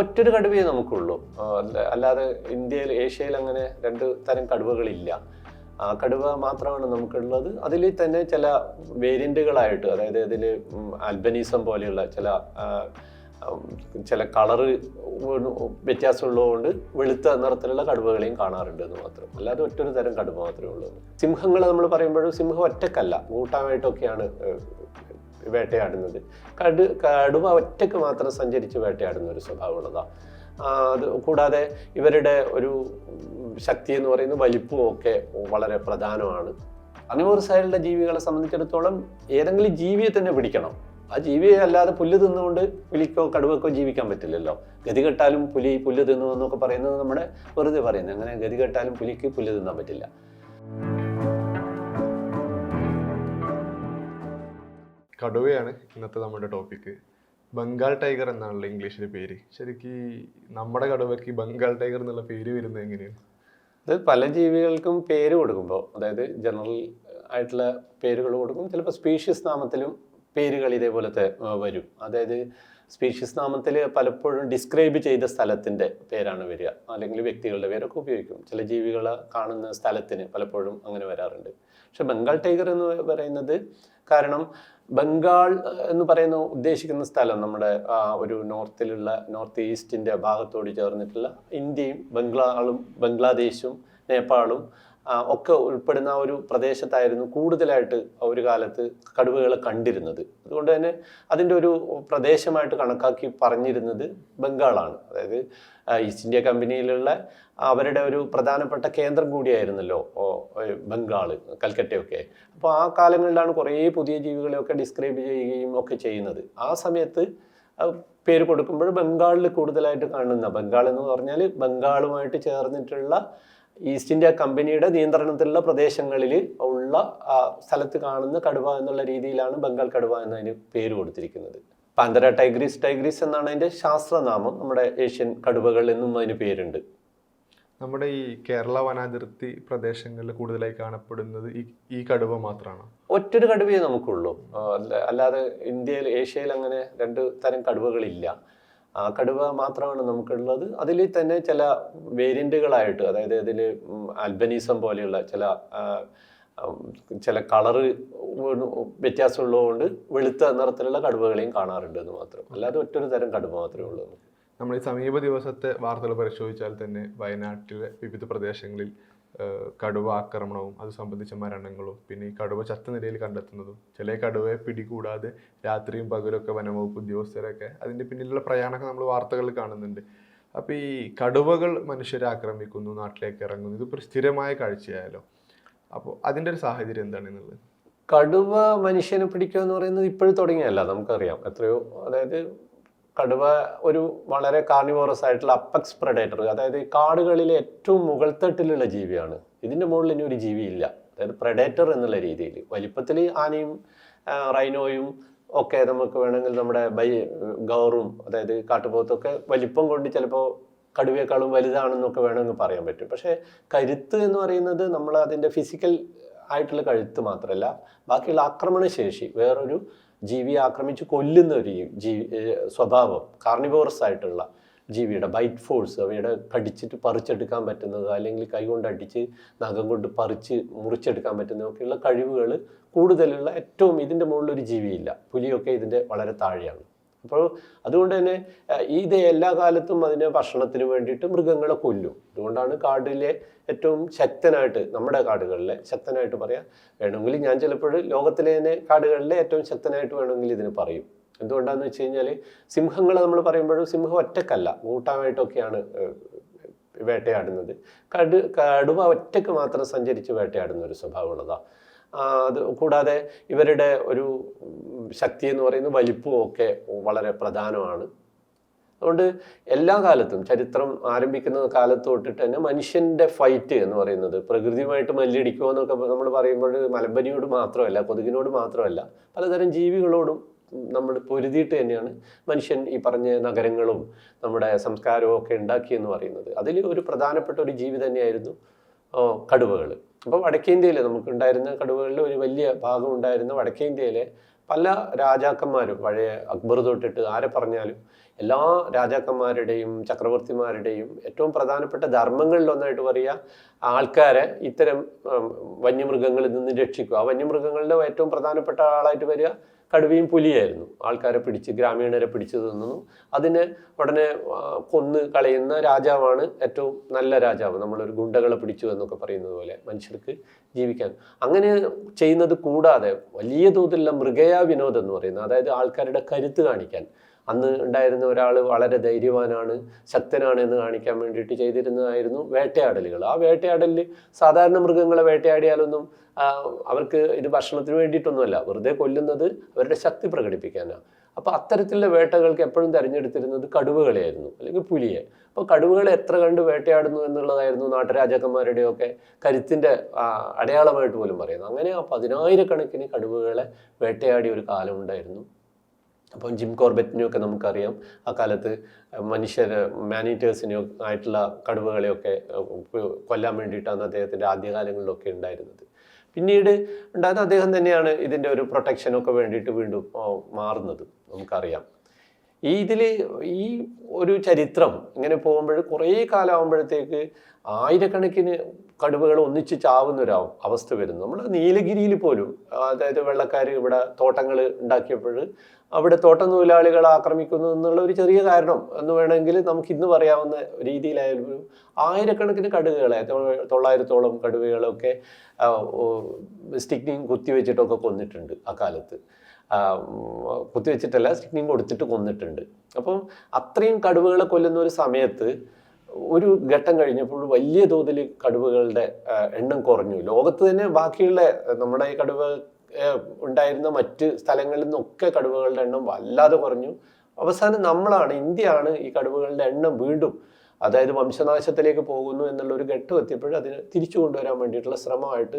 ഒറ്റൊരു കടുവയെ നമുക്കുള്ളൂ. അല്ലാതെ ഇന്ത്യയിൽ ഏഷ്യയിൽ അങ്ങനെ രണ്ട് തരം കടുവകളില്ല. ആ കടുവ മാത്രമാണ് നമുക്കുള്ളത്. അതിൽ തന്നെ ചില വേരിയന്റുകളായിട്ട് അതായത് ഇതിൽ അൽബനീസം പോലെയുള്ള ചില ചില കളറ് വ്യത്യാസമുള്ളതുകൊണ്ട് വെളുത്ത നിറത്തിലുള്ള കടുവകളെയും കാണാറുണ്ട് എന്ന് മാത്രം. അല്ലാതെ ഒറ്റൊരു തരം കടുവ മാത്രമേ ഉള്ളൂ. സിംഹങ്ങൾ നമ്മൾ പറയുമ്പോഴും സിംഹം ഒറ്റക്കല്ല. കൂട്ടമായിട്ടൊക്കെയാണ് വേട്ടയാടുന്നത്. കടു കടുവ ഒറ്റയ്ക്ക് മാത്രം സഞ്ചരിച്ച് വേട്ടയാടുന്ന ഒരു സ്വഭാവമുള്ളതാണ് അത് കൂടാതെ ഇവരുടെ ഒരു ശക്തി എന്ന് പറയുന്നത് വലിപ്പവും ഒക്കെ വളരെ പ്രധാനമാണ്. അനിമോർസ് ആയിട്ടുള്ള ജീവികളെ സംബന്ധിച്ചിടത്തോളം ഏതെങ്കിലും ജീവിയെ തന്നെ പിടിക്കണം. ആ ജീവിയെ അല്ലാതെ പുല്ല് തിന്നുകൊണ്ട് പുലിക്കോ കടുവക്കോ ജീവിക്കാൻ പറ്റില്ലല്ലോ. ഗതി കെട്ടാലും പുലി പുല്ല് തിന്നു എന്നൊക്കെ പറയുന്നത് നമ്മുടെ വെറുതെ പറയുന്നത്. അങ്ങനെ ഗതി കെട്ടാലും പുലിക്ക് പുല്ല് തിന്നാൻ പറ്റില്ല. കടുവയാണ് ഇന്നത്തെ നമ്മുടെ ടോപ്പിക്ക് ബംഗാൾ ടൈഗർ എന്നാണല്ലോ ഇംഗ്ലീഷിലെ പേര്. ശരിക്കും നമ്മുടെ കടുവയ്ക്ക് ബംഗാൾ ടൈഗർ എന്നുള്ള പേര് വരുന്നത് എങ്ങനെയാണ്? അത് പല ജീവികൾക്കും പേര് കൊടുക്കുമ്പോൾ അതായത് ജനറൽ ആയിട്ടുള്ള പേരുകൾ കൊടുക്കും ചിലപ്പോൾ സ്പീഷ്യസ് നാമത്തിലും പേരുകൾ ഇതേപോലത്തെ വരും. അതായത് സ്പീഷ്യസ് നാമത്തിൽ പലപ്പോഴും ഡിസ്ക്രൈബ് ചെയ്ത സ്ഥലത്തിന്റെ പേരാണ് വരിക. അല്ലെങ്കിൽ വ്യക്തികളുടെ പേരൊക്കെ ഉപയോഗിക്കും. ചില ജീവികളെ കാണുന്ന സ്ഥലത്തിന് പലപ്പോഴും അങ്ങനെ വരാറുണ്ട്. പക്ഷെ ബംഗാൾ ടൈഗർ എന്ന് പറയുന്നത് കാരണം ബംഗാൾ എന്ന് പറയുന്ന ഉദ്ദേശിക്കുന്ന സ്ഥലം നമ്മുടെ ഒരു നോർത്തിലുള്ള നോർത്ത് ഈസ്റ്റിന്റെ ഭാഗത്തോട് ചേർന്നിട്ടുള്ള ഇന്ത്യയും ബംഗ്ലാളും ബംഗ്ലാദേശും നേപ്പാളും ഒക്കെ ഉൾപ്പെടുന്ന ഒരു പ്രദേശത്തായിരുന്നു കൂടുതലായിട്ട് ഒരു കാലത്ത് കടുവകളെ കണ്ടിരുന്നത്. അതുകൊണ്ട് തന്നെ അതിന്റെ ഒരു പ്രദേശമായിട്ട് കണക്കാക്കി പറഞ്ഞിരുന്നത് ബംഗാളാണ്. അതായത് ഈസ്റ്റ് ഇന്ത്യ കമ്പനിയിലുള്ള അവരുടെ ഒരു പ്രധാനപ്പെട്ട കേന്ദ്രം കൂടിയായിരുന്നല്ലോ ബംഗാൾ കൽക്കട്ടയൊക്കെ. അപ്പോൾ ആ കാലങ്ങളിലാണ് കുറേ പുതിയ ജീവികളെയൊക്കെ ഡിസ്ക്രൈബ് ചെയ്യുകയും ഒക്കെ ചെയ്യുന്നത്. ആ സമയത്ത് പേര് കൊടുക്കുമ്പോൾ ബംഗാളിൽ കൂടുതലായിട്ട് കാണുന്ന ബംഗാൾ എന്ന് പറഞ്ഞാൽ ബംഗാളുമായിട്ട് ചേർന്നിട്ടുള്ള ഈസ്റ്റ് ഇന്ത്യ കമ്പനിയുടെ നിയന്ത്രണത്തിലുള്ള പ്രദേശങ്ങളിൽ ഉള്ള സ്ഥലത്ത് കാണുന്ന കടുവ എന്നുള്ള രീതിയിലാണ് ബംഗാൾ കടുവ എന്നതിന് പേര് കൊടുത്തിരിക്കുന്നത്. പാന്തര ടൈഗ്രീസ് ടൈഗ്രീസ് എന്നാണ് അതിന്റെ ശാസ്ത്രനാമം. നമ്മുടെ ഏഷ്യൻ കടുവകൾ എന്നും അതിന് പേരുണ്ട്. നമ്മുടെ ഈ കേരള വനാതിർത്തി പ്രദേശങ്ങളിൽ കൂടുതലായി കാണപ്പെടുന്നത് ഈ ഈ കടുവ മാത്രമാണ് ഒറ്റൊരു കടുവയെ നമുക്കുള്ളൂ. അല്ല- അല്ലാതെ ഇന്ത്യയിൽ ഏഷ്യയിൽ അങ്ങനെ രണ്ട് തരം കടുവകളില്ല. ആ കടുവ മാത്രമാണ് നമുക്കുള്ളത്. അതിൽ തന്നെ ചില വേരിയന്റുകളായിട്ട് അതായത് ഇതിൽ അൽബനീസം പോലെയുള്ള ചില ചില കളറ് വ്യത്യാസമുള്ളതുകൊണ്ട് വെളുത്ത നിറത്തിലുള്ള കടുവകളെയും കാണാറുണ്ട് എന്ന് മാത്രം. അല്ലാതെ ഒറ്റൊരു തരം കടുവ മാത്രമേ ഉള്ളൂ നമ്മൾ ഈ സമീപ ദിവസത്തെ വാർത്തകൾ പരിശോധിച്ചാൽ തന്നെ വയനാട്ടിലെ വിവിധ പ്രദേശങ്ങളിൽ കടുവ ആക്രമണവും അത് സംബന്ധിച്ച മരണങ്ങളും പിന്നെ ഈ കടുവ ചത്ത നിലയിൽ കണ്ടെത്തുന്നതും ചില കടുവയെ പിടികൂടാതെ രാത്രിയും പകലൊക്കെ വനംവകുപ്പ് ഉദ്യോഗസ്ഥരൊക്കെ അതിന്റെ പിന്നിലുള്ള പ്രയാണമൊക്കെ നമ്മൾ വാർത്തകളിൽ കാണുന്നുണ്ട്. അപ്പോൾ ഈ കടുവകൾ മനുഷ്യരെ ആക്രമിക്കുന്നു നാട്ടിലേക്ക് ഇറങ്ങുന്നു ഇത് ഒരു സ്ഥിരമായ കാഴ്ചയായാലോ അപ്പോൾ അതിന്റെ ഒരു സാഹചര്യം എന്താണെന്നുള്ളത്? കടുവ മനുഷ്യനെ പിടിക്കുക എന്ന് പറയുന്നത് ഇപ്പോഴും തുടങ്ങിയല്ല നമുക്കറിയാം. എത്രയോ അതായത് കടുവ ഒരു വളരെ കാർണിവോറസ് ആയിട്ടുള്ള അപ്പക്സ് പ്രഡേറ്റർ അതായത് കാടുകളിലെ ഏറ്റവും മുകൾത്തട്ടിലുള്ള ജീവിയാണ്. ഇതിന്റെ മുകളിൽ ഇനി ഒരു ജീവിയില്ല. അതായത് പ്രഡേറ്റർ എന്നുള്ള രീതിയിൽ. വലിപ്പത്തിൽ ആനയും റൈനോയും ഒക്കെ നമുക്ക് വേണമെങ്കിൽ നമ്മുടെ ബൈ ഗൗറും അതായത് കാട്ടുപോത്തൊക്കെ വലിപ്പം കൊണ്ട് ചിലപ്പോൾ കടുവയെക്കാളും വലുതാണെന്നൊക്കെ വേണമെങ്കിൽ പറയാൻ പറ്റും. പക്ഷേ കരുത്ത് എന്ന് പറയുന്നത് നമ്മൾ അതിന്റെ ഫിസിക്കൽ ആയിട്ടുള്ള കഴുത്ത് മാത്രമല്ല ബാക്കിയുള്ള ആക്രമണശേഷി വേറൊരു ജീവിയെ ആക്രമിച്ച് കൊല്ലുന്ന ഒരു ജീവി സ്വഭാവം കാർണിവോറസ് ആയിട്ടുള്ള ജീവിയുടെ ബൈറ്റ് ഫോഴ്സ് അവയുടെ കടിച്ചിട്ട് പറിച്ചെടുക്കാൻ പറ്റുന്നത് അല്ലെങ്കിൽ കൈകൊണ്ട് അടിച്ച് നഖം കൊണ്ട് പറിച്ച് മുറിച്ചെടുക്കാൻ പറ്റുന്നതൊക്കെയുള്ള കഴിവുകൾ കൂടുതലുള്ള ഏറ്റവും ഇതിന്റെ മുകളിൽ ഒരു ജീവിയില്ല. പുലിയൊക്കെ ഇതിന്റെ വളരെ താഴെയാണ്. അപ്പോൾ അതുകൊണ്ട് തന്നെ ഇത് എല്ലാ കാലത്തും അതിനെ ഭക്ഷണത്തിന് വേണ്ടിയിട്ട് മൃഗങ്ങളെ കൊല്ലും. അതുകൊണ്ടാണ് കാടിലെ ഏറ്റവും ശക്തനായിട്ട് നമ്മുടെ കാടുകളിലെ ശക്തനായിട്ട് പറയാം വേണമെങ്കിൽ ഞാൻ ചിലപ്പോൾ ലോകത്തിലെ തന്നെ കാടുകളിലെ ഏറ്റവും ശക്തനായിട്ട് വേണമെങ്കിൽ ഇതിന് പറയും. എന്തുകൊണ്ടാന്ന് വെച്ച് കഴിഞ്ഞാൽ സിംഹങ്ങളെ നമ്മൾ പറയുമ്പോഴും സിംഹം ഒറ്റക്കല്ല കൂട്ടമായിട്ടൊക്കെയാണ് ഏഹ്, വേട്ടയാടുന്നത്. കടു കടുവ ഒറ്റയ്ക്ക് മാത്രം സഞ്ചരിച്ച് വേട്ടയാടുന്ന ഒരു സ്വഭാവമുള്ളതാണ് അത് കൂടാതെ ഇവരുടെ ഒരു ശക്തി എന്ന് പറയുന്ന വലിപ്പവും ഒക്കെ വളരെ പ്രധാനമാണ്. അതുകൊണ്ട് എല്ലാ കാലത്തും ചരിത്രം ആരംഭിക്കുന്ന കാലത്ത് തൊട്ടിട്ട് തന്നെ മനുഷ്യന്റെ ഫൈറ്റ് എന്ന് പറയുന്നത് പ്രകൃതിയുമായിട്ട് മല്ലിടിക്കുക എന്നൊക്കെ നമ്മൾ പറയുമ്പോൾ മലമ്പനിയോട് മാത്രമല്ല കൊതുകിനോട് മാത്രമല്ല പലതരം ജീവികളോടും നമ്മൾ പൊരുതിയിട്ട് തന്നെയാണ് മനുഷ്യൻ ഈ പറഞ്ഞ നഗരങ്ങളും നമ്മുടെ സംസ്കാരവും ഒക്കെ ഉണ്ടാക്കിയെന്ന് പറയുന്നത്. അതിൽ ഒരു പ്രധാനപ്പെട്ട ഒരു ജീവി തന്നെയായിരുന്നു. കടുവകൾ അപ്പോൾ വടക്കേ ഇന്ത്യയിൽ നമുക്കുണ്ടായിരുന്ന കടുവകളിൽ ഒരു വലിയ ഭാഗം ഉണ്ടായിരുന്ന വടക്കേ ഇന്ത്യയിലെ പല രാജാക്കന്മാരും പഴയ അക്ബർ തൊട്ടിട്ട് ആരെ പറഞ്ഞാലും എല്ലാ രാജാക്കന്മാരുടെയും ചക്രവർത്തിമാരുടെയും ഏറ്റവും പ്രധാനപ്പെട്ട ധർമ്മങ്ങളിലൊന്നായിട്ട് പറയുക ആൾക്കാരെ ഇത്തരം വന്യമൃഗങ്ങളിൽ നിന്ന് രക്ഷിക്കുക. ആ വന്യമൃഗങ്ങളുടെ ഏറ്റവും പ്രധാനപ്പെട്ട ആളായിട്ട് വരിക കടുവയും പുലിയായിരുന്നു. ആൾക്കാരെ പിടിച്ച് ഗ്രാമീണരെ പിടിച്ചു തിന്നുന്നു അതിന് ഉടനെ കൊന്ന് കളയുന്ന രാജാവാണ് ഏറ്റവും നല്ല രാജാവ്. നമ്മളൊരു ഗുണ്ടകളെ പിടിച്ചു എന്നൊക്കെ പറയുന്നത് പോലെ മനുഷ്യർക്ക് ജീവിക്കാൻ. അങ്ങനെ ചെയ്യുന്നത് കൂടാതെ വലിയ തോതിലുള്ള മൃഗയാ വിനോദം എന്ന് പറയുന്നത്. അതായത് ആൾക്കാരുടെ കരുത്ത് കാണിക്കാൻ. അന്ന് ഉണ്ടായിരുന്ന ഒരാൾ വളരെ ധൈര്യവാനാണ് ശക്തനാണ് എന്ന് കാണിക്കാൻ വേണ്ടിയിട്ട് ചെയ്തിരുന്നതായിരുന്നു വേട്ടയാടലുകൾ. ആ വേട്ടയാടലിൽ സാധാരണ മൃഗങ്ങളെ വേട്ടയാടിയാലൊന്നും അവർക്ക് ഇത് ഭക്ഷണത്തിന് വേണ്ടിയിട്ടൊന്നുമല്ല. വെറുതെ കൊല്ലുന്നത് അവരുടെ ശക്തി പ്രകടിപ്പിക്കാനാണ് അപ്പോൾ അത്തരത്തിലുള്ള വേട്ടകൾക്ക് എപ്പോഴും തിരഞ്ഞെടുത്തിരുന്നത് കടുവകളെയായിരുന്നു അല്ലെങ്കിൽ പുലിയെ. അപ്പോൾ കടുവകളെ എത്ര കണ്ട് വേട്ടയാടുന്നു എന്നുള്ളതായിരുന്നു നാട്ടുരാജാക്കന്മാരുടെയൊക്കെ കരുത്തിന്റെ അടയാളമായിട്ട് പോലും പറയുന്നത്. അങ്ങനെ ആ പതിനായിരക്കണക്കിന് കടുവകളെ വേട്ടയാടിയ ഒരു കാലം ഉണ്ടായിരുന്നു അപ്പം ജിം കോർബറ്റിനെയൊക്കെ നമുക്കറിയാം. ആ കാലത്ത് മനുഷ്യർ മാനേറ്റേഴ്സിനെയോ ആയിട്ടുള്ള കടുവകളെയൊക്കെ കൊല്ലാൻ വേണ്ടിയിട്ടാണ് അദ്ദേഹത്തിന്റെ ആദ്യകാലങ്ങളിലൊക്കെ ഉണ്ടായിരുന്നത്. പിന്നീട് ഉണ്ടായത് അദ്ദേഹം തന്നെയാണ് ഇതിന്റെ ഒരു പ്രൊട്ടക്ഷനൊക്കെ വേണ്ടിയിട്ട് വീണ്ടും മാറുന്നത്. നമുക്കറിയാം. ഈ ഇതിൽ ഈ ഒരു ചരിത്രം ഇങ്ങനെ പോകുമ്പോൾ കുറേ കാലമാകുമ്പോഴത്തേക്ക് ആയിരക്കണക്കിന് കടുവകൾ ഒന്നിച്ച് ചാവുന്ന ഒരു അവസ്ഥ വരുന്നു. നമ്മൾ നീലഗിരിയിൽ പോലും അതായത് വെള്ളക്കാർ ഇവിടെ തോട്ടങ്ങൾ ഉണ്ടാക്കിയപ്പോൾ അവിടെ തോട്ടം തൊഴിലാളികളെ ആക്രമിക്കുന്നു എന്നുള്ള ഒരു ചെറിയ കാരണം എന്ന് വേണമെങ്കിൽ നമുക്ക് ഇന്ന് പറയാവുന്ന രീതിയിലായാലും ആയിരക്കണക്കിന് കടുവകളെ തൊള്ളായിരത്തോളം കടുവകളൊക്കെ സ്റ്റിക്കിങ് കുത്തിവെച്ചിട്ടൊക്കെ കൊന്നിട്ടുണ്ട് ആ കാലത്ത്. ആ, ഉം, കുത്തിവെച്ചിട്ടല്ല സ്റ്റിക്നിങ് കൊടുത്തിട്ട് കൊന്നിട്ടുണ്ട്. അപ്പം അത്രയും കടുവകളെ കൊല്ലുന്ന ഒരു സമയത്ത് ഒരു ഘട്ടം കഴിഞ്ഞപ്പോൾ വലിയ തോതിൽ കടുവകളുടെ എണ്ണം കുറഞ്ഞു. ലോകത്ത് തന്നെ ബാക്കിയുള്ള നമ്മുടെ ഈ കടുവ ഉണ്ടായിരുന്ന മറ്റ് സ്ഥലങ്ങളിൽ നിന്നൊക്കെ കടുവകളുടെ എണ്ണം വല്ലാതെ കുറഞ്ഞു. അവസാനം നമ്മളാണ് ഇന്ത്യയാണ് ഈ കടുവകളുടെ എണ്ണം വീണ്ടും അതായത് വംശനാശത്തിലേക്ക് പോകുന്നു എന്നുള്ള ഒരു ഘട്ടം എത്തിയപ്പോഴും അതിനെ തിരിച്ചു കൊണ്ടുവരാൻ വേണ്ടിയിട്ടുള്ള ശ്രമമായിട്ട്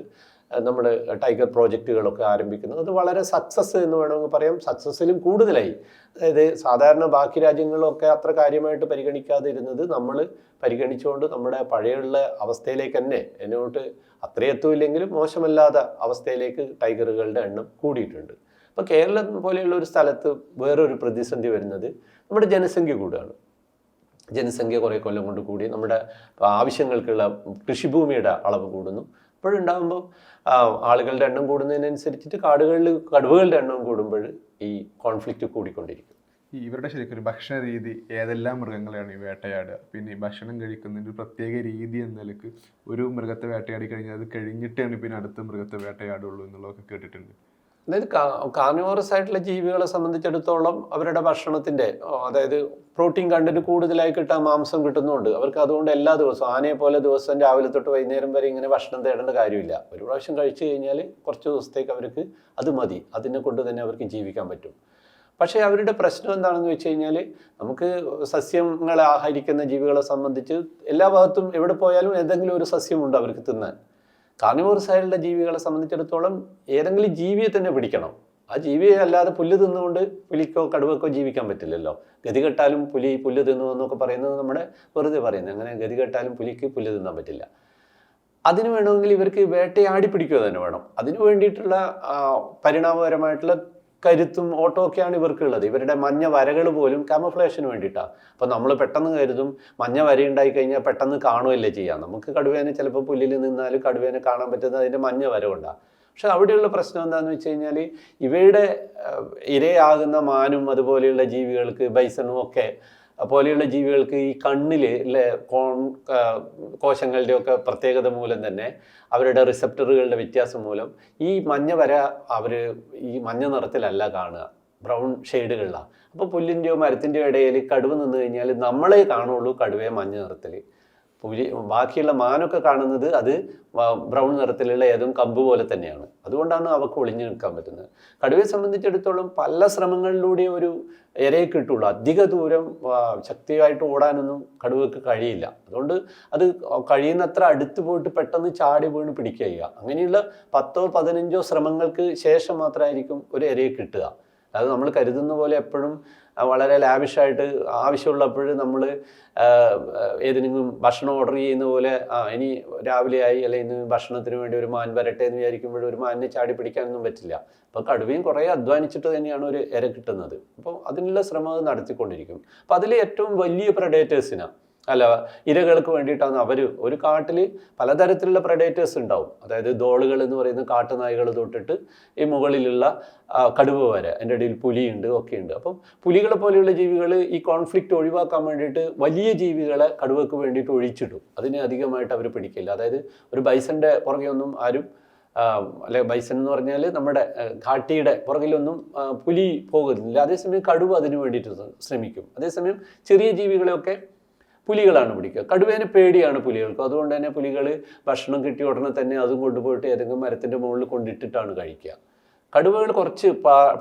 നമ്മൾ ടൈഗർ പ്രോജക്റ്റുകളൊക്കെ ആരംഭിക്കുന്നു അത് വളരെ സക്സസ് എന്ന് വേണമെങ്കിൽ പറയാം. സക്സസ്സിലും കൂടുതലായി. അതായത് സാധാരണ ബാക്കി രാജ്യങ്ങളൊക്കെ അത്ര കാര്യമായിട്ട് പരിഗണിക്കാതിരുന്നത് നമ്മൾ പരിഗണിച്ചുകൊണ്ട് നമ്മുടെ പഴയുള്ള അവസ്ഥയിലേക്ക് തന്നെ എന്നോട്ട് അത്രയെത്തുമില്ലെങ്കിലും മോശമല്ലാത്ത അവസ്ഥയിലേക്ക് ടൈഗറുകളുടെ എണ്ണം കൂടിയിട്ടുണ്ട്. അപ്പോൾ കേരളം പോലെയുള്ള ഒരു സ്ഥലത്ത് വേറൊരു പ്രതിസന്ധി വരുന്നത് നമ്മുടെ ജനസംഖ്യ കൂടുകയാണ്. ജനസംഖ്യ കുറേ കൊല്ലം കൊണ്ട് കൂടി നമ്മുടെ ആവശ്യങ്ങൾക്കുള്ള കൃഷിഭൂമിയുടെ അളവ് കൂടുന്നു. അപ്പോഴുണ്ടാകുമ്പോൾ ആളുകളുടെ എണ്ണം കൂടുന്നതിനനുസരിച്ചിട്ട് കാടുകളിൽ കടുവകളുടെ എണ്ണം കൂടുമ്പോൾ ഈ കോൺഫ്ലിക്റ്റ് കൂടിക്കൊണ്ടിരിക്കും. ഇവരുടെ ശരിക്കും ഒരു ഭക്ഷണ രീതി ഏതെല്ലാം മൃഗങ്ങളെയാണ് ഈ വേട്ടയാടുക? പിന്നെ ഈ ഭക്ഷണം കഴിക്കുന്നതിന്റെ ഒരു പ്രത്യേക രീതി എന്ന നിലയ്ക്ക് ഒരു മൃഗത്തെ വേട്ടയാടി കഴിഞ്ഞാൽ അത് കഴിഞ്ഞിട്ടാണ് പിന്നെ അടുത്ത മൃഗത്തെ വേട്ടയാടുള്ളൂ എന്നുള്ളതൊക്കെ കേട്ടിട്ടുണ്ട്. അതായത് കാർണിവോറസ് ആയിട്ടുള്ള ജീവികളെ സംബന്ധിച്ചിടത്തോളം അവരുടെ ഭക്ഷണത്തിന്റെ അതായത് പ്രോട്ടീൻ കണ്ടന്റ് കൂടുതലായി കിട്ടാൻ മാംസം കിട്ടുന്നുണ്ട്. അവർക്ക് അതുകൊണ്ട് എല്ലാ ദിവസവും ആനയെ പോലെ ദിവസം രാവിലെ തൊട്ട് വൈകുന്നേരം വരെ ഇങ്ങനെ ഭക്ഷണം തേടേണ്ട കാര്യമില്ല. ഒരു പ്രാവശ്യം കഴിച്ചു കഴിഞ്ഞാൽ കുറച്ച് ദിവസത്തേക്ക് അവർക്ക് അത് മതി. അതിനെ കൊണ്ട് തന്നെ അവർക്ക് ജീവിക്കാൻ പറ്റും. പക്ഷേ അവരുടെ പ്രശ്നം എന്താണെന്ന് വെച്ച് കഴിഞ്ഞാൽ നമുക്ക് സസ്യങ്ങളെ ആഹരിക്കുന്ന ജീവികളെ സംബന്ധിച്ച് എല്ലാ ഭാഗത്തും എവിടെ പോയാലും ഏതെങ്കിലും ഒരു സസ്യമുണ്ട് അവർക്ക് തിന്നാൻ. കാർണിവോറസ് ആയിട്ടുള്ള ജീവികളെ സംബന്ധിച്ചിടത്തോളം ഏതെങ്കിലും ജീവിയെ തന്നെ പിടിക്കണം. ആ ജീവിയെ അല്ലാതെ പുല്ല് തിന്നുകൊണ്ട് പുലിക്കോ കടുവക്കോ ജീവിക്കാൻ പറ്റില്ലല്ലോ. ഗതികെട്ടാലും പുലി പുല്ല് തിന്നു എന്നൊക്കെ പറയുന്നത് നമ്മുടെ വെറുതെ പറയുന്നത്. അങ്ങനെ ഗതികെട്ടാലും പുലിക്ക് പുല്ല് തിന്നാൻ പറ്റില്ല. അതിന് വേണമെങ്കിൽ ഇവർക്ക് വേട്ടയാടി പിടിക്കുക തന്നെ വേണം. അതിനു വേണ്ടിയിട്ടുള്ള പരിണാമപരമായിട്ടുള്ള കരുത്തും ഓട്ടമൊക്കെയാണ് ഇവർക്കുള്ളത്. ഇവരുടെ മഞ്ഞ വരകൾ പോലും കാമഫ്ലേഷന് വേണ്ടിയിട്ടാണ് അപ്പോൾ നമ്മൾ പെട്ടെന്ന് കരുതും മഞ്ഞ വര ഉണ്ടായി കഴിഞ്ഞാൽ പെട്ടെന്ന് കാണുകയല്ലേ ചെയ്യാം. നമുക്ക് കടുവേനെ ചിലപ്പോൾ പുല്ലിൽ നിന്നാൽ കടുവേനെ കാണാൻ പറ്റുന്നത് അതിന്റെ മഞ്ഞ വര കൊണ്ടാണ് പക്ഷെ അവിടെയുള്ള പ്രശ്നം എന്താണെന്ന് വെച്ച് കഴിഞ്ഞാൽ ഇവയുടെ ഇരയാകുന്ന മാനും അതുപോലെയുള്ള ജീവികൾക്ക് ബൈസണും ഒക്കെ പോലെയുള്ള ജീവികൾക്ക് ഈ കണ്ണിൽ കോൺ കോശങ്ങളുടെ ഒക്കെ പ്രത്യേകത മൂലം തന്നെ അവരുടെ റിസപ്റ്ററുകളുടെ വ്യത്യാസം മൂലം ഈ മഞ്ഞ വര അവർ ഈ മഞ്ഞ നിറത്തിലല്ല കാണുക. ബ്രൗൺ ഷെയ്ഡുകളിലാണ് അപ്പോൾ പുല്ലിന്റെയോ മരത്തിന്റെയോ ഇടയിൽ കടുവ നിന്ന് കഴിഞ്ഞാൽ നമ്മളെ കാണുള്ളൂ കടുവയെ മഞ്ഞ നിറത്തിൽ ബാക്കിയുള്ള മാനൊക്കെ കാണുന്നത് അത് ബ്രൗൺ നിറത്തിലുള്ള ഏതും കമ്പ് പോലെ തന്നെയാണ്. അതുകൊണ്ടാണ് അവക്ക് ഒളിഞ്ഞു നിൽക്കാൻ പറ്റുന്നത്. കടുവയെ സംബന്ധിച്ചിടത്തോളം പല ശ്രമങ്ങളിലൂടെ ഒരു ഇരയെ കിട്ടുള്ളൂ അധിക ദൂരം ശക്തിയായിട്ട് ഓടാനൊന്നും കടുവക്ക് കഴിയില്ല. അതുകൊണ്ട് അത് കഴിയുന്നത്ര അടുത്ത് പോയിട്ട് പെട്ടെന്ന് ചാടി വീണ് പിടിക്കുക അങ്ങനെയുള്ള പത്തോ പതിനഞ്ചോ ശ്രമങ്ങൾക്ക് ശേഷം മാത്രമായിരിക്കും ഒരു ഇരയെ കിട്ടുക. അതായത് നമ്മൾ കരുതുന്ന പോലെ എപ്പോഴും വളരെ ലാവിഷായിട്ട് ആവശ്യമുള്ളപ്പോൾ നമ്മൾ ഏതെങ്കിലും ഭക്ഷണം ഓർഡർ ചെയ്യുന്ന പോലെ ആ ഇനി രാവിലെ ആയി അല്ലെങ്കിൽ ഇന്ന് ഭക്ഷണത്തിന് വേണ്ടി ഒരു മാൻ വരട്ടെ എന്ന് വിചാരിക്കുമ്പോൾ ഒരു മാനിനെ ചാടി പിടിക്കാനൊന്നും പറ്റില്ല. അപ്പോൾ കടുവയും കുറേ അധ്വാനിച്ചിട്ട് തന്നെയാണ് ഒരു ഇര കിട്ടുന്നത്. അപ്പോൾ അതിനുള്ള ശ്രമം നടത്തിക്കൊണ്ടിരിക്കും. അപ്പോൾ അതിലെ ഏറ്റവും വലിയ പ്രഡേറ്റേഴ്സിനാണ് അല്ല ഇരകൾക്ക് വേണ്ടിയിട്ടാണ് അവർ ഒരു കാട്ടിൽ പലതരത്തിലുള്ള പ്രഡേറ്റേഴ്സ് ഉണ്ടാവും. അതായത് ദോളുകൾ എന്ന് പറയുന്ന കാട്ടുനായകൾ തൊട്ടിട്ട് ഈ മുകളിലുള്ള കടുവ വരെ. അതിന്റെ ഇടയിൽ പുലിയുണ്ട് ഒക്കെ ഉണ്ട് അപ്പം പുലികളെ പോലെയുള്ള ജീവികൾ ഈ കോൺഫ്ലിക്റ്റ് ഒഴിവാക്കാൻ വേണ്ടിയിട്ട് വലിയ ജീവികളെ കടുവക്ക് വേണ്ടിയിട്ട് ഒഴിച്ചിടും. അതിനെ അധികമായിട്ട് അവർ പിടിക്കില്ല. അതായത് ഒരു ബൈസന്റെ പുറകെ ഒന്നും ആരും അല്ലെ ബൈസൺ എന്ന് പറഞ്ഞാൽ നമ്മുടെ കാട്ടിയുടെ പുറകിലൊന്നും പുലി പോകുന്നില്ല അതേസമയം കടുവ അതിനു വേണ്ടിയിട്ട് ശ്രമിക്കും. അതേസമയം ചെറിയ ജീവികളെയൊക്കെ പുലികളാണ് പിടിക്കുക. കടുവേനെ പേടിയാണ് പുലികൾക്ക്. അതുകൊണ്ട് തന്നെ പുലികൾ ഭക്ഷണം കിട്ടിയ ഉടനെ തന്നെ അതും കൊണ്ടുപോയിട്ട് ഏതെങ്കിലും മരത്തിന്റെ മുകളിൽ കൊണ്ടിട്ടിട്ടാണ് കഴിക്കുക. കടുവകൾ കുറച്ച്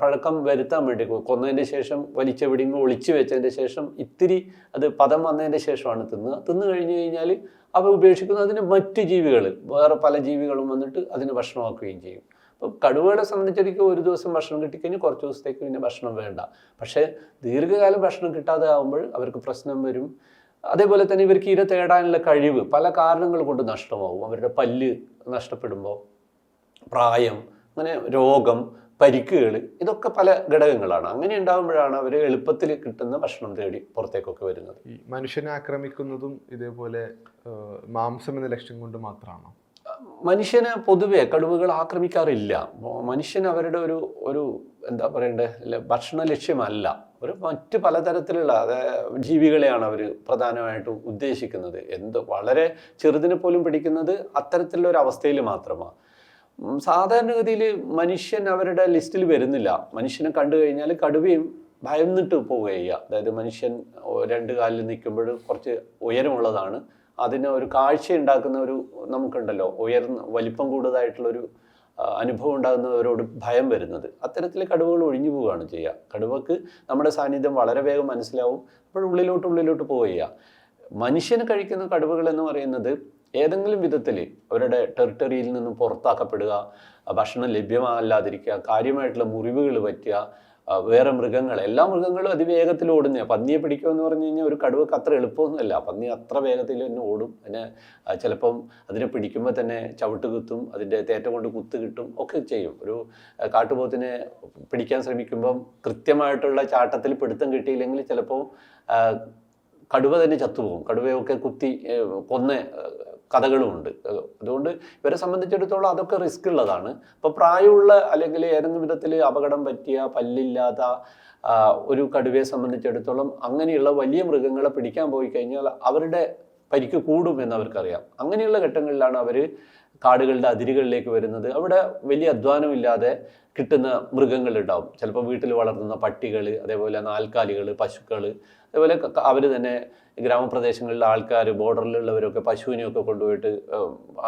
പഴക്കം വരുത്താൻ വേണ്ടി കൊന്നതിന്റെ ശേഷം വലിച്ചെവിടെയെങ്കിലും ഒളിച്ചു വെച്ചതിന്റെ ശേഷം ഇത്തിരി അത് പദം വന്നതിന്റെ ശേഷമാണ് തിന്നുക. തിന്നു കഴിഞ്ഞു കഴിഞ്ഞാൽ അവ ഉപേക്ഷിക്കുന്നു അതിന് മറ്റ് ജീവികൾ വേറെ പല ജീവികളും വന്നിട്ട് അതിന് ഭക്ഷണമാക്കുകയും ചെയ്യും. അപ്പം കടുവകളെ സംബന്ധിച്ചിടയ്ക്ക് ഒരു ദിവസം ഭക്ഷണം കിട്ടിക്കഴിഞ്ഞാൽ കുറച്ച് ദിവസത്തേക്ക് പിന്നെ ഭക്ഷണം വേണ്ട. പക്ഷേ ദീർഘകാലം ഭക്ഷണം കിട്ടാതെ ആകുമ്പോൾ അവർക്ക് പ്രശ്നം വരും. അതേപോലെ തന്നെ ഇവർക്ക് ഇര തേടാനുള്ള കഴിവ് പല കാരണങ്ങൾ കൊണ്ട് നഷ്ടമാവും. അവരുടെ പല്ല് നഷ്ടപ്പെടുമ്പോൾ പ്രായം അങ്ങനെ രോഗം പരിക്കുകൾ ഇതൊക്കെ പല ഘടകങ്ങളാണ്. അങ്ങനെ ഉണ്ടാകുമ്പോഴാണ് അവർ എളുപ്പത്തിൽ കിട്ടുന്ന ഭക്ഷണം തേടി പുറത്തേക്കൊക്കെ വരുന്നത്. ഈ മനുഷ്യനെ ആക്രമിക്കുന്നതും ഇതേപോലെ മാംസം എന്ന ലക്ഷ്യം കൊണ്ട് മാത്രമാണോ? മനുഷ്യനെ പൊതുവെ കടുവകൾ ആക്രമിക്കാറില്ല. മനുഷ്യൻ അവരുടെ ഒരു ഒരു എന്താ പറയണ്ടേ ഭക്ഷണ ലക്ഷ്യമല്ല. ഒരു മറ്റ് പലതരത്തിലുള്ള ജീവികളെയാണ് അവർ പ്രധാനമായിട്ടും ഉദ്ദേശിക്കുന്നത്. എന്ത് വളരെ ചെറുതിനെ പോലും പിടിക്കുന്നത് അത്തരത്തിലുള്ള ഒരു അവസ്ഥയിൽ മാത്രമാണ് സാധാരണഗതിയിൽ മനുഷ്യൻ അവരുടെ ലിസ്റ്റിൽ വരുന്നില്ല. മനുഷ്യനെ കണ്ടു കഴിഞ്ഞാൽ കടുവയും ഭയന്നിട്ട് പോവുക ചെയ്യുക. അതായത് മനുഷ്യൻ രണ്ട് കാലിൽ നിൽക്കുമ്പോൾ കുറച്ച് ഉയരമുള്ളതാണ്. അതിന് ഒരു കാഴ്ച ഉണ്ടാക്കുന്ന ഒരു നമുക്കുണ്ടല്ലോ ഉയർന്ന വലിപ്പം കൂടുതലായിട്ടുള്ളൊരു അനുഭവം ഉണ്ടാകുന്നവരോട് ഭയം വരുന്നത്. അത്തരത്തിൽ കടുവകൾ ഒഴിഞ്ഞു പോവുകയാണ് ചെയ്യുക കടുവക്ക് നമ്മുടെ സാന്നിധ്യം വളരെ വേഗം മനസ്സിലാവും. അപ്പോൾ ഉള്ളിലോട്ട് ഉള്ളിലോട്ട് പോവുക മനുഷ്യന് കഴിക്കുന്ന കടുവകൾ എന്ന് പറയുന്നത് ഏതെങ്കിലും വിധത്തിൽ അവരുടെ ടെറിട്ടറിയിൽ നിന്നും പുറത്താക്കപ്പെടുക ഭക്ഷണം ലഭ്യമല്ലാതിരിക്കുക കാര്യമായിട്ടുള്ള മുറിവുകൾ പറ്റുക വേറെ മൃഗങ്ങൾ. എല്ലാ മൃഗങ്ങളും അതിവേഗത്തിൽ ഓടുന്നതാണ് പന്നിയെ പിടിക്കുക എന്ന് പറഞ്ഞു കഴിഞ്ഞാൽ ഒരു കടുവക്ക് അത്ര എളുപ്പമൊന്നുമല്ല. പന്നി അത്ര വേഗത്തിൽ തന്നെ ഓടും. അതിനെ ചിലപ്പം അതിനെ പിടിക്കുമ്പോൾ തന്നെ ചവിട്ട് കുത്തും അതിന്റെ തേറ്റ കൊണ്ട് കുത്ത് കിട്ടും ഒക്കെ ചെയ്യും. ഒരു കാട്ടുപോത്തിനെ പിടിക്കാൻ ശ്രമിക്കുമ്പം കൃത്യമായിട്ടുള്ള ചാട്ടത്തിൽ പിടുത്തം കിട്ടിയില്ലെങ്കിൽ ചിലപ്പോൾ കടുവ തന്നെ ചത്തുപോകും. കടുവയൊക്കെ കുത്തി കൊന്ന കഥകളുമുണ്ട്. അതുകൊണ്ട് ഇവരെ സംബന്ധിച്ചിടത്തോളം അതൊക്കെ റിസ്ക് ഉള്ളതാണ്. അപ്പോൾ പ്രായമുള്ള അല്ലെങ്കിൽ ഏതെങ്കിലും വിധത്തിൽ അപകടം പറ്റിയ പല്ലില്ലാത്ത ഒരു കടുവയെ സംബന്ധിച്ചിടത്തോളം അങ്ങനെയുള്ള വലിയ മൃഗങ്ങളെ പിടിക്കാൻ പോയി കഴിഞ്ഞാൽ അവരുടെ പരിക്ക് കൂടും എന്ന് അവർക്കറിയാം. അങ്ങനെയുള്ള ഘട്ടങ്ങളിലാണ് അവർ കാടുകളുടെ അതിരുകളിലേക്ക് വരുന്നത്. അവിടെ വലിയ അധ്വാനമില്ലാതെ കിട്ടുന്ന മൃഗങ്ങളുണ്ടാവും. ചിലപ്പോൾ വീട്ടിൽ വളർത്തുന്ന പട്ടികൾ അതേപോലെ നാൽക്കാലികൾ പശുക്കൾ അതേപോലെ അവർ തന്നെ ഗ്രാമപ്രദേശങ്ങളിലെ ആൾക്കാർ ബോർഡറിലുള്ളവരൊക്കെ പശുവിനെയൊക്കെ കൊണ്ടുപോയിട്ട്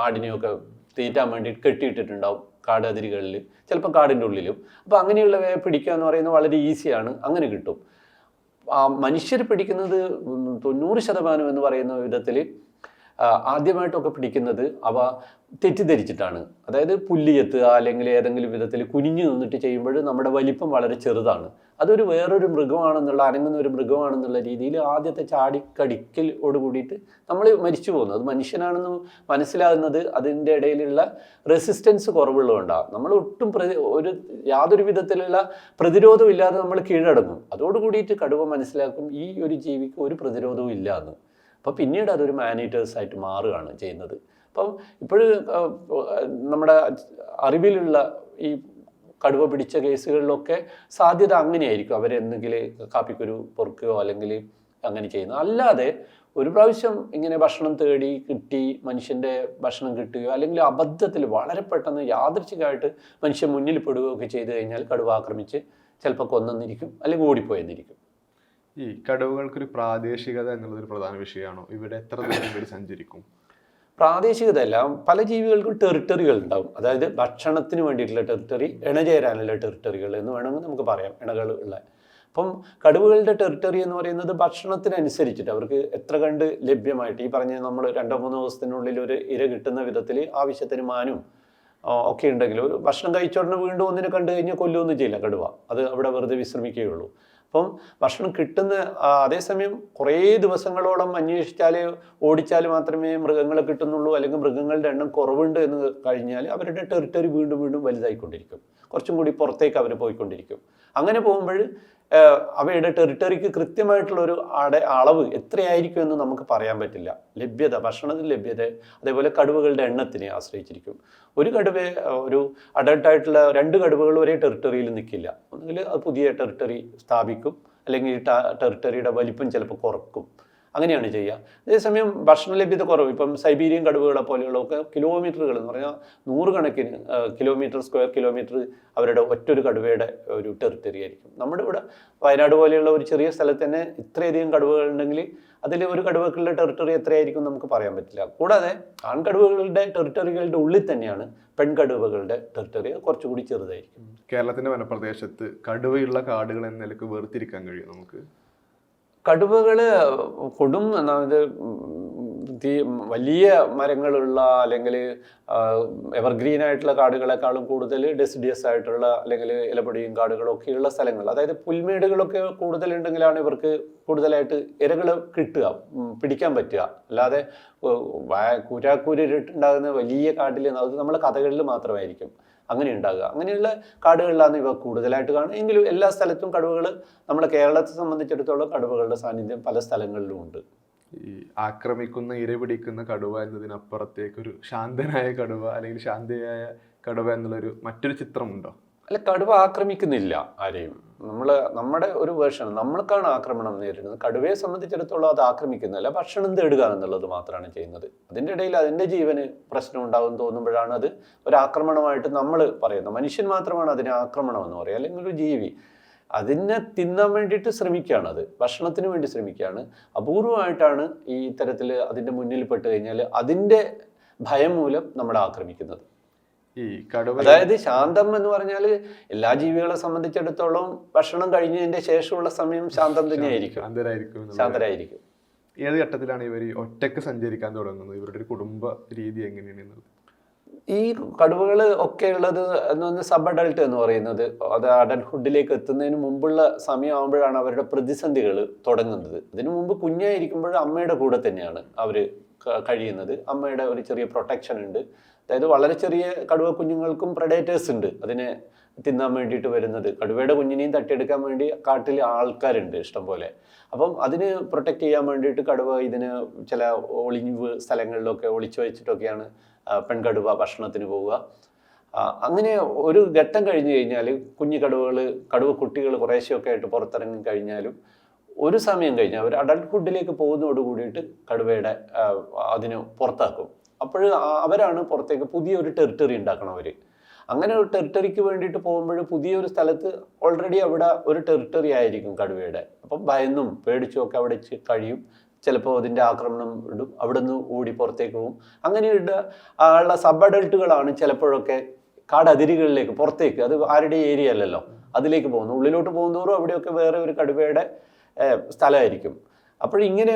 ആടിനെയൊക്കെ തീറ്റാൻ വേണ്ടി കെട്ടിയിട്ടിട്ടുണ്ടാവും കാട് അതിരുകളിൽ ചിലപ്പോൾ കാടിന്റെ ഉള്ളിലും. അപ്പോൾ അങ്ങനെയുള്ളവയെ പിടിക്കുക എന്ന് പറയുന്നത് വളരെ ഈസിയാണ്. അങ്ങനെ കിട്ടും. മനുഷ്യർ പിടിക്കുന്നത് തൊണ്ണൂറ് ശതമാനം എന്ന് പറയുന്ന വിധത്തിൽ ആദ്യമായിട്ടൊക്കെ പിടിക്കുന്നത് അവ തെറ്റിദ്ധരിച്ചിട്ടാണ്. അതായത് പുല്ലിയെത്തുക അല്ലെങ്കിൽ ഏതെങ്കിലും വിധത്തിൽ കുനിഞ്ഞു നിന്നിട്ട് ചെയ്യുമ്പോൾ നമ്മുടെ വലിപ്പം വളരെ ചെറുതാണ്. അതൊരു വേറൊരു മൃഗമാണെന്നുള്ള അനങ്ങുന്ന ഒരു മൃഗമാണെന്നുള്ള രീതിയിൽ ആദ്യത്തെ ചാടിക്കടിക്കലോട് കൂടിയിട്ട് നമ്മൾ മരിച്ചു പോകുന്നു. അത് മനുഷ്യനാണെന്ന് മനസ്സിലാകുന്നത് അതിന്റെ ഇടയിലുള്ള റെസിസ്റ്റൻസ് കുറവുള്ളതുകൊണ്ടാണ്. നമ്മൾ ഒട്ടും പ്രതി ഒരു യാതൊരു വിധത്തിലുള്ള പ്രതിരോധവും ഇല്ലാതെ നമ്മൾ കീഴടങ്ങും. അതോട് കൂടിയിട്ട് കടുവ മനസ്സിലാക്കും ഈ ഒരു ജീവിക്ക് ഒരു പ്രതിരോധവും ഇല്ല എന്ന് അപ്പോൾ പിന്നീട് അതൊരു മാനേറ്റേഴ്സ് ആയിട്ട് മാറുകയാണ് ചെയ്യുന്നത്. അപ്പം ഇപ്പോഴും നമ്മുടെ അറിവിലുള്ള ഈ കടുവ പിടിച്ച കേസുകളിലൊക്കെ സാധ്യത അങ്ങനെയായിരിക്കും. അവരെന്തെങ്കിലും കാപ്പിക്കുരു പൊറുക്കുകയോ അല്ലെങ്കിൽ അങ്ങനെ ചെയ്യുന്നു അല്ലാതെ ഒരു പ്രാവശ്യം ഇങ്ങനെ ഭക്ഷണം തേടി കിട്ടി മനുഷ്യന്റെ ഭക്ഷണം കിട്ടുകയോ അല്ലെങ്കിൽ അബദ്ധത്തിൽ വളരെ പെട്ടെന്ന് യാദൃച്ഛികമായിട്ട് മനുഷ്യൻ മുന്നിൽ പെടുകയോ ഒക്കെ ചെയ്തു കഴിഞ്ഞാൽ കടുവ ആക്രമിച്ച് ചിലപ്പോൾ കൊന്നെന്നിരിക്കും അല്ലെങ്കിൽ ഓടിപ്പോയെന്നിരിക്കും. ഈ കടുവകൾക്കൊരു പ്രാദേശികത എന്നുള്ളതൊരു പ്രധാന വിഷയമാണോ? ഇവിടെ എത്ര ദൂരം ഇവർ സഞ്ചരിക്കും? പ്രാദേശികതയല്ല പല ജീവികൾക്കും ടെറിട്ടറികൾ ഉണ്ടാവും. അതായത് ഭക്ഷണത്തിന് വേണ്ടിയിട്ടുള്ള ടെറിട്ടറി ഇണ ചേരാനുള്ള ടെറിട്ടറികൾ എന്ന് വേണമെങ്കിൽ നമുക്ക് പറയാം ഇണകൾ ഉള്ള. അപ്പം കടുവകളുടെ ടെറിട്ടറി എന്ന് പറയുന്നത് ഭക്ഷണത്തിനനുസരിച്ചിട്ട് അവർക്ക് എത്ര കണ്ട് ലഭ്യമായിട്ട് ഈ പറഞ്ഞ നമ്മൾ രണ്ടോ മൂന്നോ ദിവസത്തിനുള്ളിൽ ഒരു ഇര കിട്ടുന്ന വിധത്തിൽ ആവശ്യത്തിന് മാനും ഒക്കെ ഉണ്ടെങ്കിൽ ഒരു ഭക്ഷണം കഴിച്ചോടനെ വീണ്ടും ഒന്നിനെ കണ്ടു കഴിഞ്ഞാൽ കൊല്ലുമൊന്നും ചെയ്യില്ല കടുവ. അത് അവിടെ വെറുതെ വിശ്രമിക്കുകയുള്ളൂ. അപ്പം ഭക്ഷണം കിട്ടുന്ന അതേസമയം കുറേ ദിവസങ്ങളോളം അന്വേഷിച്ചാലേ ഓടിച്ചാൽ മാത്രമേ മൃഗങ്ങളെ കിട്ടുന്നുള്ളൂ. അല്ലെങ്കിൽ മൃഗങ്ങളുടെ എണ്ണം കുറവുണ്ട് എന്ന് കഴിഞ്ഞാൽ അവരുടെ ടെറിട്ടറി വീണ്ടും വീണ്ടും വലുതായിക്കൊണ്ടിരിക്കും. കുറച്ചും കൂടി പുറത്തേക്ക് അവർ പോയിക്കൊണ്ടിരിക്കും. അങ്ങനെ പോകുമ്പോൾ അവയുടെ ടെറിട്ടറിക്ക് കൃത്യമായിട്ടുള്ള ഒരു അട അളവ് എത്രയായിരിക്കും എന്ന് നമുക്ക് പറയാൻ പറ്റില്ല. ലഭ്യത ഭക്ഷണത്തിൽ ലഭ്യത അതേപോലെ കടുവകളുടെ എണ്ണത്തിനെ ആശ്രയിച്ചിരിക്കും. ഒരു കടുവ ഒരു അഡൾട്ടായിട്ടുള്ള രണ്ട് കടുവകൾ ഒരേ ടെറിട്ടറിയിൽ നിൽക്കില്ല. ഒന്നുകിൽ അത് പുതിയ ടെറിട്ടറി സ്ഥാപിക്കും അല്ലെങ്കിൽ ടെറിട്ടറിയുടെ വലിപ്പം ചിലപ്പോൾ കുറക്കും. അങ്ങനെയാണ് ചെയ്യുക. അതേസമയം ഭക്ഷണ ലഭ്യത കുറവ്. ഇപ്പം സൈബീരിയൻ കടുവകളെ പോലെയുള്ളതൊക്കെ കിലോമീറ്ററുകൾ എന്ന് പറഞ്ഞാൽ നൂറുകണക്കിന് കിലോമീറ്റർ സ്ക്വയർ കിലോമീറ്റർ അവരുടെ ഒറ്റൊരു കടുവയുടെ ഒരു ടെറിട്ടറി ആയിരിക്കും നമ്മുടെ ഇവിടെ വയനാട് പോലെയുള്ള ഒരു ചെറിയ സ്ഥലത്ത് തന്നെ ഇത്രയധികം കടുവകൾ ഉണ്ടെങ്കിൽ അതിൽ ഒരു കടുവകളുടെ ടെറിട്ടറി എത്രയായിരിക്കും നമുക്ക് പറയാൻ പറ്റില്ല. കൂടാതെ ആൺകടുവകളുടെ ടെറിട്ടറികളുടെ ഉള്ളിൽ തന്നെയാണ് പെൺകടുവകളുടെ ടെറിട്ടറി. കുറച്ചുകൂടി ചെറുതായിരിക്കും. കേരളത്തിന്റെ വനപ്രദേശത്ത് കടുവയുള്ള കാടുകൾ എന്ന നിലയ്ക്ക് വേർതിരിക്കാൻ കഴിയും നമുക്ക്? കടുവകൾ കൊടും അതായത് തീ വലിയ മരങ്ങളുള്ള അല്ലെങ്കിൽ എവർഗ്രീൻ ആയിട്ടുള്ള കാടുകളെക്കാളും കൂടുതൽ ഡെസിഡിയസ് ആയിട്ടുള്ള അല്ലെങ്കിൽ ഇലപൊടിയും കാടുകളും ഒക്കെയുള്ള സ്ഥലങ്ങൾ. അതായത് പുൽമേടുകളൊക്കെ കൂടുതലുണ്ടെങ്കിലാണ് ഇവർക്ക് കൂടുതലായിട്ട് ഇരകൾ കിട്ടുക പിടിക്കാൻ പറ്റുക. അല്ലാതെ കൂരാക്കൂരിട്ടുണ്ടാകുന്ന വലിയ കാട്ടിൽ അത് നമ്മളെ കഥകളിൽ മാത്രമായിരിക്കും. അങ്ങനെ ഉണ്ടാകുക. അങ്ങനെയുള്ള കാടുകളിലാണ് ഇവ കൂടുതലായിട്ട് കാണുക എങ്കിലും എല്ലാ സ്ഥലത്തും കടുവകൾ നമ്മുടെ കേരളത്തെ സംബന്ധിച്ചിടത്തോളം കടുവകളുടെ സാന്നിധ്യം പല സ്ഥലങ്ങളിലും ഉണ്ട്. ഈ ആക്രമിക്കുന്ന ഇരപിടിക്കുന്ന കടുവ എന്നതിനപ്പുറത്തേക്ക് ഒരു ശാന്തനായ കടുവ അല്ലെങ്കിൽ ശാന്തയായ കടുവ എന്നുള്ളൊരു മറ്റൊരു ചിത്രമുണ്ടോ? അല്ല കടുവ ആക്രമിക്കുന്നില്ല ആരെയും. നമ്മൾ നമ്മുടെ ഒരു വേർഷൻ നമ്മൾക്കാണ് ആക്രമണം നേരിടുന്നത്. കടുവയെ സംബന്ധിച്ചിടത്തോളം അത് ആക്രമിക്കുന്നില്ല. ഭക്ഷണം തേടുക എന്നുള്ളത് മാത്രമാണ് ചെയ്യുന്നത്. അതിന്റെ ഇടയിൽ അതിന്റെ ജീവന് പ്രശ്നം ഉണ്ടാകും തോന്നുമ്പോഴാണ് അത് ഒരു ആക്രമണമായിട്ട് നമ്മൾ പറയുന്നത്. മനുഷ്യൻ മാത്രമാണ് അതിനെ ആക്രമണം എന്ന് പറയുക. അല്ലെങ്കിൽ ഒരു ജീവി. അതിനെ തിന്നാൻ വേണ്ടിയിട്ട് ശ്രമിക്കുകയാണ് അത്. ഭക്ഷണത്തിന് വേണ്ടി ശ്രമിക്കുകയാണ്. അപൂർവമായിട്ടാണ് ഈ തരത്തിൽ അതിന്റെ മുന്നിൽ പെട്ട് കഴിഞ്ഞാൽ അതിന്റെ ഭയം മൂലം നമ്മളെ ആക്രമിക്കുന്നത്. ഈ കടുവ അതായത് ശാന്തം എന്ന് പറഞ്ഞാൽ എല്ലാ ജീവികളെ സംബന്ധിച്ചിടത്തോളം ഭക്ഷണം കഴിഞ്ഞതിന്റെ ശേഷമുള്ള സമയം ശാന്തം തന്നെയായിരിക്കും. ശാന്തരായിരിക്കും. ശാന്തരായിരിക്കും. ഏത് ഘട്ടത്തിലാണ് ഇവർ ഒറ്റയ്ക്ക് സഞ്ചരിക്കാൻ തുടങ്ങുന്നത്? ഇവരുടെ ഒരു കുടുംബ രീതി എങ്ങനെയാണ് ഈ കടുവകൾ ഒക്കെ ഉള്ളത് എന്ന് പറഞ്ഞാൽ സബ് അഡൾട്ട് എന്ന് പറയുന്നത്. അത് അഡൽഹുഡിലേക്ക് എത്തുന്നതിന് മുമ്പുള്ള സമയമാകുമ്പോഴാണ് അവരുടെ പ്രതിസന്ധികൾ തുടങ്ങുന്നത്. ഇതിനു മുമ്പ് കുഞ്ഞായിരിക്കുമ്പോൾ അമ്മയുടെ കൂടെ തന്നെയാണ് അവർ കഴിയുന്നത്. അമ്മയുടെ ഒരു ചെറിയ പ്രൊട്ടക്ഷൻ ഉണ്ട്. അതായത് വളരെ ചെറിയ കടുവ കുഞ്ഞുങ്ങൾക്കും പ്രഡേറ്റേഴ്സ് ഉണ്ട്. അതിനെ തിന്നാൻ വേണ്ടിയിട്ട് വരുന്നത്. കടുവയുടെ കുഞ്ഞിനെയും തട്ടിയെടുക്കാൻ വേണ്ടി കാട്ടിൽ ആൾക്കാരുണ്ട് ഇഷ്ടംപോലെ. അപ്പം അതിന് പ്രൊട്ടക്റ്റ് ചെയ്യാൻ വേണ്ടിയിട്ട് കടുവ ഇതിന് ചില ഒളിഞ്ഞ് സ്ഥലങ്ങളിലൊക്കെ ഒളിച്ചു വെച്ചിട്ടൊക്കെയാണ് പെൺകടുവ ഭക്ഷണത്തിന് പോവുക. അങ്ങനെ ഒരു ഘട്ടം കഴിഞ്ഞു കഴിഞ്ഞാൽ കുഞ്ഞു കടുവകൾ കടുവ കുട്ടികൾ കുറേശ്ശെയൊക്കെ ആയിട്ട് പുറത്തിറങ്ങി കഴിഞ്ഞാലും ഒരു സമയം കഴിഞ്ഞ് അവർ അഡൾട്ട്ഹുഡിലേക്ക് പോകുന്നതോട് കൂടിയിട്ട് കടുവയുടെ അതിനെ പുറത്താക്കും. അപ്പോൾ അവരാണ് പുറത്തേക്ക് പുതിയൊരു ടെറിട്ടറി ഉണ്ടാക്കണം അവർ അങ്ങനെ ഒരു ടെറിട്ടറിക്ക് വേണ്ടിയിട്ട് പോകുമ്പോൾ പുതിയൊരു സ്ഥലത്ത് ഓൾറെഡി അവിടെ ഒരു ടെറിട്ടറി ആയിരിക്കും കടുവയുടെ. അപ്പം ഭയന്നും പേടിച്ചും ഒക്കെ അവിടെ കഴിയും. ചിലപ്പോൾ അതിന്റെ ആക്രമണം ഇടും. അവിടെ നിന്ന് ഓടി പുറത്തേക്ക് പോകും അങ്ങനെയുള്ള ഉള്ള സബ് അഡൾട്ടുകളാണ് ചിലപ്പോഴൊക്കെ കാടതിരുകളിലേക്ക് പുറത്തേക്ക് അത് ആരുടെ ഏരിയ അല്ലല്ലോ അതിലേക്ക് പോകുന്നു ഉള്ളിലോട്ട് പോകുന്നതോറും അവിടെയൊക്കെ വേറെ ഒരു കടുവയുടെ സ്ഥലമായിരിക്കും സ്ഥലമായിരിക്കും. അപ്പോഴിങ്ങനെ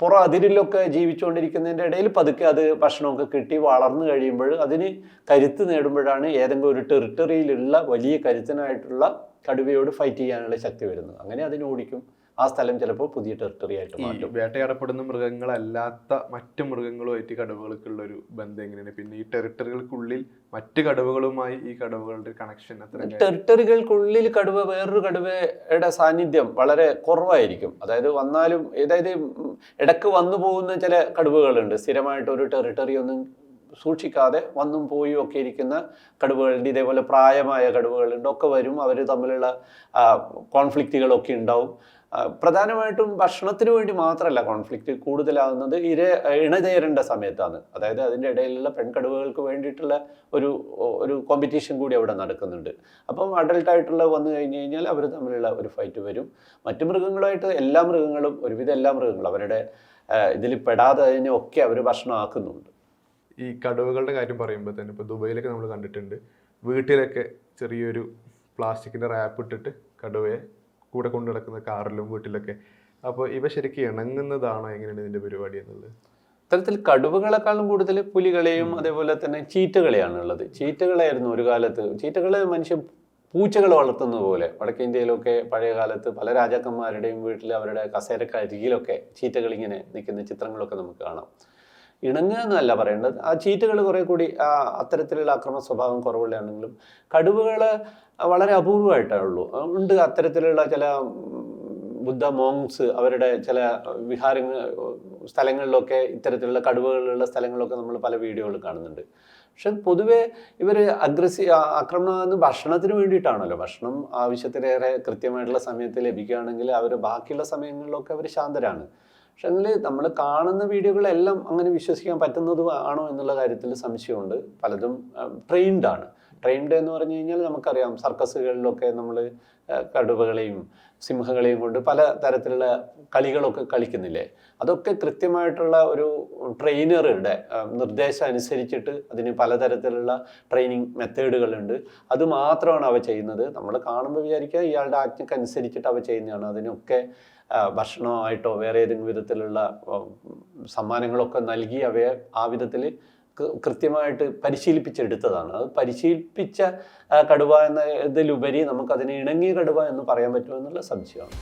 പുറം അതിരിലൊക്കെ ജീവിച്ചുകൊണ്ടിരിക്കുന്നതിന്റെ ഇടയിൽ പതുക്കെ അത് ഭക്ഷണമൊക്കെ കിട്ടി വളർന്നു കഴിയുമ്പോൾ അതിന് കരുത്ത് നേടുമ്പോഴാണ് ഏതെങ്കിലും ഒരു ടെറിട്ടറിയിലുള്ള വലിയ കരുത്തനായിട്ടുള്ള കടുവയോട് ഫൈറ്റ് ചെയ്യാനുള്ള ശക്തി വരുന്നത്. അങ്ങനെ അതിനെ ഓടിക്കും. ആ സ്ഥലം ചിലപ്പോൾ പുതിയ ടെറിട്ടറി ആയിട്ട് മാറ്റും. വേട്ടയാടപ്പെടുന്ന മൃഗങ്ങളല്ലാത്ത മറ്റ് മൃഗങ്ങളുമായിട്ട് കടുവകൾക്കുള്ള ഒരു ബന്ധം എങ്ങനെയാണ്? പിന്നെ ഈ ടെറിട്ടറികൾക്കുള്ളിൽ മറ്റ് കടുവകളുമായി ഈ കടുവകളുടെ കണക്ഷൻ അത്ര ടെറിട്ടറികൾക്കുള്ളിൽ കടുവ വേറൊരു കടുവയുടെ സാന്നിധ്യം വളരെ കുറവായിരിക്കും. അതായത് വന്നാലും അതായത് ഇടയ്ക്ക് വന്നു പോകുന്ന ചില കടുവകളുണ്ട്. സ്ഥിരമായിട്ട് ഒരു ടെറിട്ടറി ഒന്നും സൂക്ഷിക്കാതെ വന്നും പോയും ഒക്കെ ഇരിക്കുന്ന കടുവകളുണ്ട്. ഇതേപോലെ പ്രായമായ കടുവകളുണ്ട്. ഒക്കെ വരും. അവർ തമ്മിലുള്ള കോൺഫ്ലിക്റ്റുകളൊക്കെ ഉണ്ടാവും. പ്രധാനമായിട്ടും ഭക്ഷണത്തിന് വേണ്ടി മാത്രമല്ല കോൺഫ്ലിക്റ്റ് കൂടുതലാകുന്നത് ഇര ഇണചേരേണ്ട സമയത്താണ്. അതായത് അതിന്റെ ഇടയിലുള്ള പെൺകടുവകൾക്ക് വേണ്ടിയിട്ടുള്ള ഒരു ഒരു കോമ്പറ്റീഷൻ കൂടി അവിടെ നടക്കുന്നുണ്ട്. അപ്പം അഡൽട്ടായിട്ടുള്ള വന്നു കഴിഞ്ഞ് കഴിഞ്ഞാൽ അവർ തമ്മിലുള്ള ഒരു ഫൈറ്റ് വരും. മറ്റു മൃഗങ്ങളുമായിട്ട് എല്ലാ മൃഗങ്ങളും ഒരുവിധം എല്ലാ മൃഗങ്ങളും അവരുടെ ഇതിൽ പെടാതെ ഒക്കെ അവർ ഭക്ഷണമാക്കുന്നുണ്ട്. ഈ കടുവകളുടെ കാര്യം പറയുമ്പോൾ തന്നെ ഇപ്പോൾ ദുബൈയിലൊക്കെ നമ്മൾ കണ്ടിട്ടുണ്ട്. വീട്ടിലൊക്കെ ചെറിയൊരു പ്ലാസ്റ്റിക്കിന്റെ റാപ്പ് ഇട്ടിട്ട് കടുവയെ കൂടെ കൊണ്ടു നടക്കുന്ന കാറിലും വീട്ടിലൊക്കെ. അപ്പോൾ ഇവ ശരിക്കും ഇണങ്ങുന്നതാണോ എങ്ങനെയാണ് ഇതിന്റെ പരിപാടി എന്നുള്ളത്? ഇത്തരത്തിൽ കടുവകളെക്കാളും കൂടുതൽ പുലികളെയും അതേപോലെ തന്നെ ചീറ്റകളെയാണ് ഉള്ളത്. ചീറ്റകളായിരുന്നു ഒരു കാലത്ത്. ചീറ്റകളെ മനുഷ്യൻ പൂച്ചകൾ വളർത്തുന്നത് പോലെ. വടക്കേ ഇന്ത്യയിലൊക്കെ പഴയ കാലത്ത് പല രാജാക്കന്മാരുടെയും വീട്ടിൽ അവരുടെ കസേരക്കരികിലൊക്കെ ചീറ്റകൾ ഇങ്ങനെ നിൽക്കുന്ന ചിത്രങ്ങളൊക്കെ നമുക്ക് കാണാം. ഇണങ്ങുക എന്നല്ല പറയേണ്ടത്. ആ ചീറ്റകൾ കുറെ കൂടി ആ അത്തരത്തിലുള്ള അക്രമ സ്വഭാവം കുറവുള്ളതാണെങ്കിലും കടുവകൾ വളരെ അപൂർവമായിട്ടേ ഉള്ളൂ. ഉണ്ട് അത്തരത്തിലുള്ള ചില ബുദ്ധ മോങ്സ് അവരുടെ ചില വിഹാരങ്ങൾ സ്ഥലങ്ങളിലൊക്കെ ഇത്തരത്തിലുള്ള കടുവകളുള്ള സ്ഥലങ്ങളിലൊക്കെ നമ്മൾ പല വീഡിയോകൾ കാണുന്നുണ്ട്. പക്ഷെ പൊതുവേ ഇവർ അഗ്രസീവ് ആക്രമണം ഭക്ഷണത്തിന് വേണ്ടിയിട്ടാണല്ലോ. ഭക്ഷണം ആവശ്യത്തിലേറെ കൃത്യമായിട്ടുള്ള സമയത്ത് ലഭിക്കുകയാണെങ്കിൽ അവർ ബാക്കിയുള്ള സമയങ്ങളിലൊക്കെ അവർ ശാന്തരാണ്. പക്ഷെ നമ്മൾ കാണുന്ന വീഡിയോകളെല്ലാം അങ്ങനെ വിശ്വസിക്കാൻ പറ്റുന്നതും ആണോ എന്നുള്ള കാര്യത്തിൽ സംശയമുണ്ട്. പലതും ട്രെയിൻഡ് ആണ്. ട്രെയിൻഡ് എന്ന് പറഞ്ഞു കഴിഞ്ഞാൽ നമുക്കറിയാം സർക്കസുകളിലൊക്കെ നമ്മൾ കടുവകളെയും സിംഹങ്ങളെയും കൊണ്ട് പല തരത്തിലുള്ള കളികളൊക്കെ കളിക്കുന്നില്ലേ? അതൊക്കെ കൃത്യമായിട്ടുള്ള ഒരു ട്രെയിനറുടെ നിർദ്ദേശം അനുസരിച്ചിട്ട് അതിന് പലതരത്തിലുള്ള ട്രെയിനിങ് മെത്തേഡുകളുണ്ട്. അത് മാത്രമാണ് അവ ചെയ്യുന്നത്. നമ്മൾ കാണുമ്പോൾ വിചാരിക്കുക ഇയാളുടെ ആജ്ഞക്ക് അനുസരിച്ചിട്ട് അവ ചെയ്യുന്നതാണ്. അതിനൊക്കെ ഭക്ഷണമായിട്ടോ വേറെ ഏതെങ്കിലും വിധത്തിലുള്ള സമ്മാനങ്ങളൊക്കെ നൽകി അവയെ ആ വിധത്തിൽ കൃത്യമായിട്ട് പരിശീലിപ്പിച്ചെടുത്തതാണ്. അത് പരിശീലിപ്പിച്ച കടുവ എന്ന ഇതിലുപരി നമുക്കതിനെ ഇണങ്ങിയ കടുവ എന്ന് പറയാൻ പറ്റുമെന്നുള്ള സംശയമാണ്.